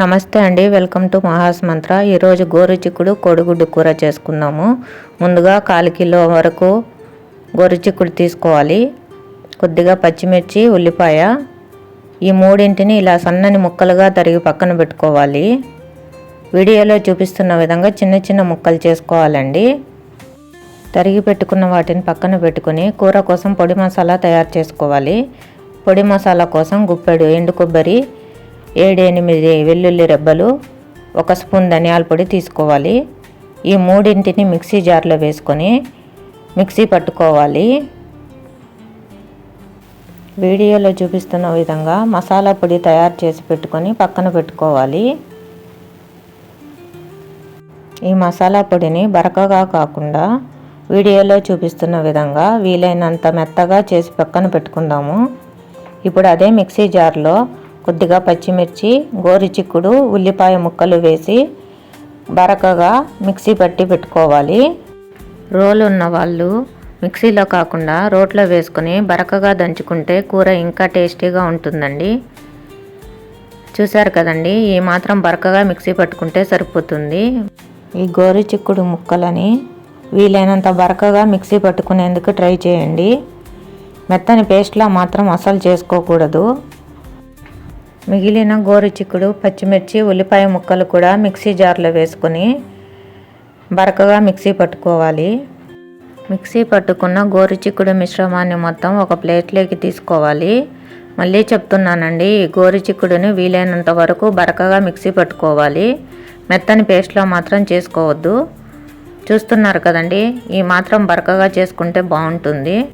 నమస్తే అండి welcome to Maha's మంత్ర. ఈరోజు గోరుచిక్కుడు కోడిగుడ్డు కూర చేసుకుందాము. ముందుగా కాలు కిలో వరకు గోరుచిక్కుడు తీసుకోవాలి. కొద్దిగా పచ్చిమిర్చి ఉల్లిపాయ ఈ మూడింటిని ఇలా సన్నని ముక్కలుగా తరిగి పక్కన పెట్టుకోవాలి. వీడియోలో చూపిస్తున్న విధంగా చిన్న చిన్న ముక్కలు చేసుకోవాలండి. తరిగి పెట్టుకున్న వాటిని పక్కన పెట్టుకుని కూర కోసం పొడి మసాలా తయారు చేసుకోవాలి. పొడి మసాలా కోసం గుప్పెడు ఎండు కొబ్బరి ఏడు ఎనిమిది వెల్లుల్లి రెబ్బలు ఒక స్పూన్ ధనియాల పొడి తీసుకోవాలి. ఈ మూడింటిని మిక్సీ జార్లో వేసుకొని మిక్సీ పట్టుకోవాలి. వీడియోలో చూపిస్తున్న విధంగా మసాలా పొడి తయారు చేసి పెట్టుకొని పక్కన పెట్టుకోవాలి. ఈ మసాలా పొడిని బరకగా కాకుండా వీడియోలో చూపిస్తున్న విధంగా వీలైనంత మెత్తగా చేసి పక్కన పెట్టుకుందాము. ఇప్పుడు అదే మిక్సీ జార్లో కొద్దిగా పచ్చిమిర్చి గోరుచిక్కుడు ఉల్లిపాయ ముక్కలు వేసి బరకగా మిక్సీ పట్టి పెట్టుకోవాలి. రోలు ఉన్న వాళ్ళు మిక్సీలో కాకుండా రోట్లో వేసుకొని బరకగా దంచుకుంటే కూర ఇంకా టేస్టీగా ఉంటుందండి. చూశారు కదండి ఈ మాత్రం బరకగా మిక్సీ పట్టుకుంటే సరిపోతుంది. ఈ గోరుచిక్కుడు ముక్కలని వీలైనంత బరకగా మిక్సీ పట్టుకునేందుకు ట్రై చేయండి. మెత్తని పేస్ట్లా మాత్రం అసలు చేసుకోకూడదు. మిగిలిన గోరుచిక్కుడు పచ్చిమిర్చి ఉల్లిపాయ ముక్కలు కూడా మిక్సీ జార్లో వేసుకొని బరకగా మిక్సీ పట్టుకోవాలి. మిక్సీ పట్టుకున్న గోరుచిక్కుడు మిశ్రమాన్ని మొత్తం ఒక ప్లేట్లోకి తీసుకోవాలి. మళ్ళీ చెప్తున్నానండి ఈ గోరుచిక్కుడుని వీలైనంత వరకు బరకగా మిక్సీ పట్టుకోవాలి. మెత్తని పేస్ట్లో మాత్రం చేసుకోవద్దు. చూస్తున్నారు కదండి ఈ మాత్రం బరకగా చేసుకుంటే బాగుంటుంది.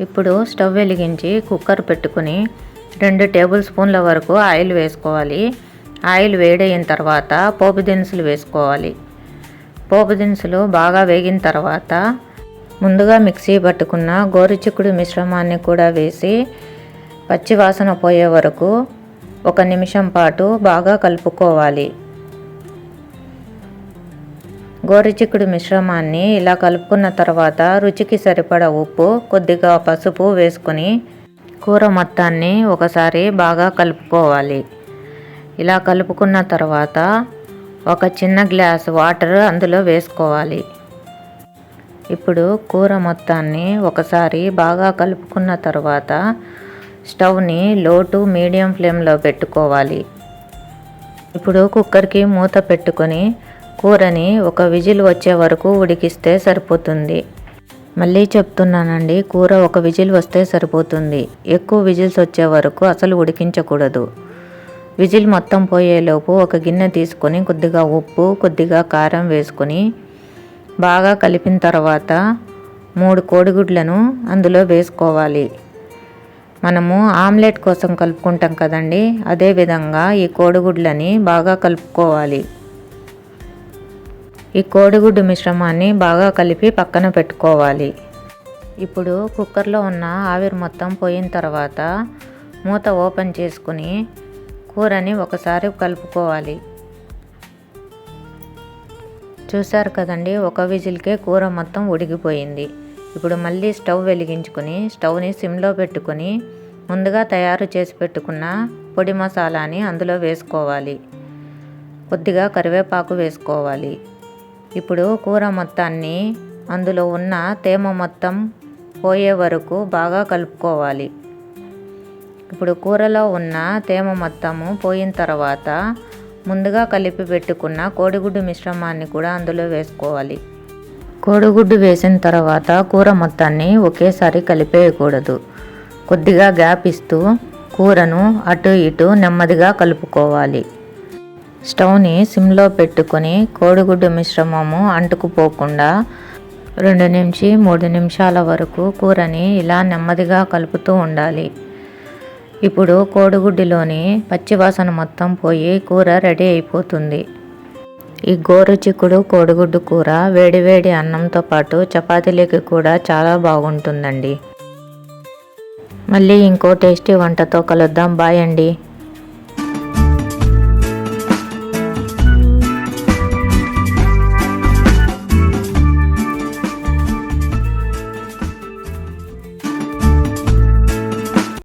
ఇప్పుడు స్టవ్ వెలిగించి కుక్కర్ పెట్టుకుని రెండు టేబుల్ స్పూన్ల వరకు ఆయిల్ వేసుకోవాలి. ఆయిల్ వేడైన తర్వాత పోపు దినుసులు వేసుకోవాలి. పోపు దినుసులు బాగా వేగిన తర్వాత ముందుగా మిక్సీ పట్టుకున్న గోరుచిక్కుడు మిశ్రమాన్ని కూడా వేసి పచ్చి వాసన పోయే వరకు ఒక నిమిషం పాటు బాగా కలుపుకోవాలి. గోరుచిక్కుడు మిశ్రమాన్ని ఇలా కలుపుకున్న తర్వాత రుచికి సరిపడ ఉప్పు కొద్దిగా పసుపు వేసుకొని కూర మొత్తాన్ని ఒకసారి బాగా కలుపుకోవాలి. ఇలా కలుపుకున్న తర్వాత ఒక చిన్న గ్లాస్ వాటర్ అందులో వేసుకోవాలి. ఇప్పుడు కూర మొత్తాన్ని ఒకసారి బాగా కలుపుకున్న తర్వాత స్టవ్ని లో టు మీడియం ఫ్లేమ్లో పెట్టుకోవాలి. ఇప్పుడు కుక్కర్కి మూత పెట్టుకొని కూరని ఒక విజిల్ వచ్చే వరకు ఉడికిస్తే సరిపోతుంది. మళ్ళీ చెప్తున్నానండి కూర ఒక విజిల్ వస్తే సరిపోతుంది. ఎక్కువ విజిల్స్ వచ్చే వరకు అసలు ఉడికించకూడదు. విజిల్ మొత్తం పోయేలోపు ఒక గిన్నె తీసుకొని కొద్దిగా ఉప్పు కొద్దిగా కారం వేసుకొని బాగా కలిపిన తర్వాత మూడు కోడిగుడ్లను అందులో వేసుకోవాలి. మనము ఆమ్లెట్ కోసం కలుపుకుంటాం కదండి అదేవిధంగా ఈ కోడిగుడ్లని బాగా కలుపుకోవాలి. ఈ కోడిగుడ్డు మిశ్రమాన్ని బాగా కలిపి పక్కన పెట్టుకోవాలి. ఇప్పుడు కుక్కర్లో ఉన్న ఆవిరి మొత్తం పోయిన తర్వాత మూత ఓపెన్ చేసుకుని కూరని ఒకసారి కలుపుకోవాలి. చూసారు కదండి ఒక విజిల్కే కూర మొత్తం ఉడికిపోయింది. ఇప్పుడు మళ్ళీ స్టవ్ వెలిగించుకొని స్టవ్ని సిమ్లో పెట్టుకుని ముందుగా తయారు చేసి పెట్టుకున్న పొడి మసాలాని అందులో వేసుకోవాలి. కొద్దిగా కరివేపాకు వేసుకోవాలి. ఇప్పుడు కూర మొత్తాన్ని అందులో ఉన్న తేమ మొత్తం పోయే వరకు బాగా కలుపుకోవాలి. ఇప్పుడు కూరలో ఉన్న తేమ మొత్తము పోయిన తర్వాత ముందుగా కలిపి పెట్టుకున్న కోడిగుడ్డు మిశ్రమాన్ని కూడా అందులో వేసుకోవాలి. కోడిగుడ్డు వేసిన తర్వాత కూర మొత్తాన్ని ఒకేసారి కలిపేయకూడదు. కొద్దిగా గ్యాప్ ఇస్తూ కూరను అటు ఇటు నెమ్మదిగా కలుపుకోవాలి. స్టవ్ని సిమ్లో పెట్టుకొని కోడిగుడ్డు మిశ్రమము అంటుకుపోకుండా రెండు నుంచి మూడు నిమిషాల వరకు కూరని ఇలా నెమ్మదిగా కలుపుతూ ఉండాలి. ఇప్పుడు కోడిగుడ్డులోని పచ్చివాసన మొత్తం పోయి కూర రెడీ అయిపోతుంది. ఈ గోరు చిక్కుడు కోడిగుడ్డు కూర వేడివేడి అన్నంతో పాటు చపాతీలకి కూడా చాలా బాగుంటుందండి. మళ్ళీ ఇంకో టేస్టీ వంటతో కలుద్దాం. బాయ్ అండి.